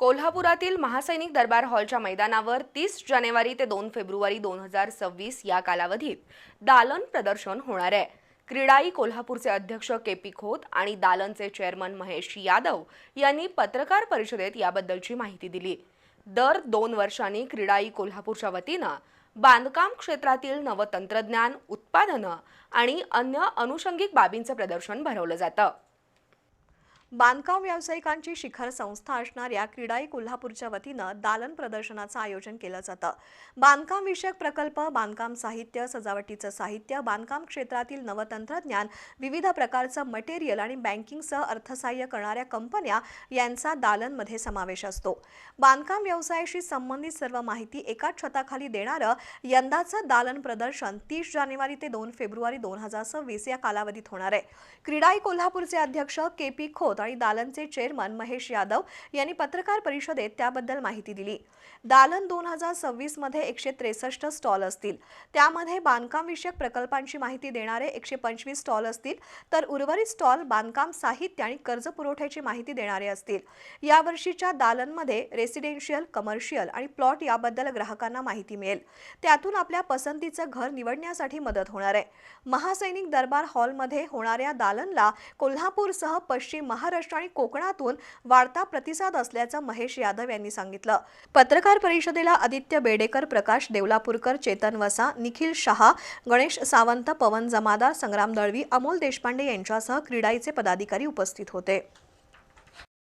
कोल्हापुरातील महासैनिक दरबार हॉलच्या मैदानावर तीस जानेवारी ते दोन फेब्रुवारी दोन हजार सव्वीस या कालावधीत दालन प्रदर्शन होणार आहे. क्रीडाई कोल्हापूरचे अध्यक्ष के पी खोत आणि दालनचे चेअरमन महेश यादव यांनी पत्रकार परिषदेत याबद्दलची माहिती दिली. दर दोन वर्षांनी क्रीडाई कोल्हापूरच्या वतीनं बांधकाम क्षेत्रातील नवतंत्रज्ञान उत्पादनं आणि अन्य अनुषंगिक बाबींचं प्रदर्शन भरवलं जातं. बांधकाम व्यावसायिकांची शिखर संस्था असणाऱ्या क्रीडाई कोल्हापूरच्या वतीनं दालन प्रदर्शनाचं आयोजन केलं जातं. बांधकाम विषयक प्रकल्प बांधकाम साहित्य सजावटीचं साहित्य बांधकाम क्षेत्रातील नवतंत्रज्ञान विविध प्रकारचं मटेरियल आणि बँकिंगसह अर्थसहाय्य करणाऱ्या कंपन्या यांचा दालनमध्ये समावेश असतो. बांधकाम व्यवसायाशी संबंधित सर्व माहिती एकाच छताखाली देणारं यंदाचं दालन प्रदर्शन तीस जानेवारी ते दोन फेब्रुवारी दोन हजार सव्वीस या कालावधीत होणार आहे. क्रीडाई कोल्हापूरचे अध्यक्ष के पी खोत आणि दालनचे चेअरमन महेश यादव यांनी पत्रकार परिषदेत त्याबद्दल माहिती दिली. दालन दोन हजार सव्वीसमध्ये एकशे त्रेसष्ट स्टॉल असतील. त्यामध्ये बांधकाम विषयक प्रकल्पांची माहिती देणारे एकशे पंचवीस स्टॉल असतील तर उर्वरित स्टॉल बांधकाम साहित्य आणि कर्ज पुरवठ्याची माहिती देणारे असतील. यावर्षीच्या दालनमध्ये रेसिडेन्शियल कमर्शियल आणि प्लॉट याबद्दल ग्राहकांना माहिती मिळेल. त्यातून आपल्या पसंतीचं घर निवडण्यासाठी मदत होणार आहे. महासैनिक दरबार हॉलमध्ये होणाऱ्या दालनला कोल्हापूरसह पश्चिम महाराष्ट्र आणि कोकणातून वाढता प्रतिसाद असल्याचं महेश यादव यांनी सांगितलं. पत्रकार परिषदेला आदित्य बेडेकर प्रकाश देवलापूरकर चेतन वसा निखिल शहा गणेश सावंत पवन जमादार संग्राम दळवी अमोल देशपांडे यांच्यासह क्रीडाईचे पदाधिकारी उपस्थित होते.